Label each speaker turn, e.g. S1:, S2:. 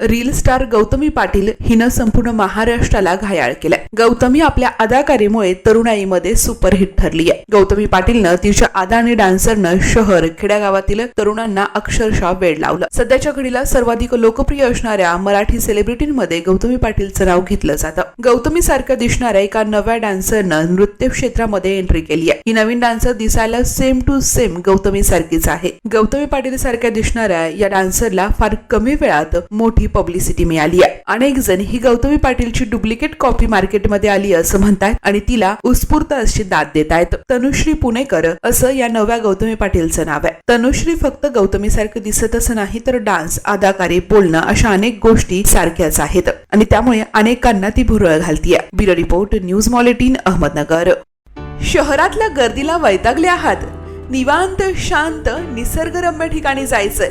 S1: Reel star Gautami Patil हिनं संपूर्ण महाराष्ट्राला घायाळ केलाय. गौतमी आपल्या अदाकारीमुळे तरुणाईमध्ये सुपरहिट ठरली आहे गौतमी पाटीलनं तिच्या आदानी डान्सरनं शहर खेड्यागावातील तरुणांना अक्षरशः वेळ लावलं. सध्याच्या घडीला सर्वाधिक लोकप्रिय असणाऱ्या मराठी सेलिब्रिटींमध्ये गौतमी पाटीलचं नाव घेतलं जातं. गौतमी सारखं दिसणाऱ्या एका नव्या डान्सरनं नृत्य क्षेत्रामध्ये एंट्री केली आहे ही नवीन डान्सर दिसायला सेम टू सेम गौतमी सारखीच आहे. गौतमी पाटील सारख्या दिसणाऱ्या या डान्सरला फार कमी वेळात मोठी पब्लिसिटी मिळाली आहे. अनेक जण ही गौतमी पाटीलची डुप्लिकेट कॉपी मार्केटमध्ये आली असं म्हणतायत आणि तिला उत्स्फूर्त अशी दाद देत आहेत तनुश्री पुणेकर असं या नव्या गौतमी पाटीलचं नाव आहे. तनुश्री फक्त गौतमी सारखं असं नाही तर डान्स अदाकारी बोलणं अशा अनेक गोष्टी सारख्याच आहेत. आणि त्यामुळे अनेकांना ती भुरळ घालतीय. ब्युरो रिपोर्ट न्यूज मॉलेटीन अहमदनगर. शहरातल्या गर्दीला वैतागले आहात. निवांत शांत निसर्गरम्य ठिकाणी जायचंय.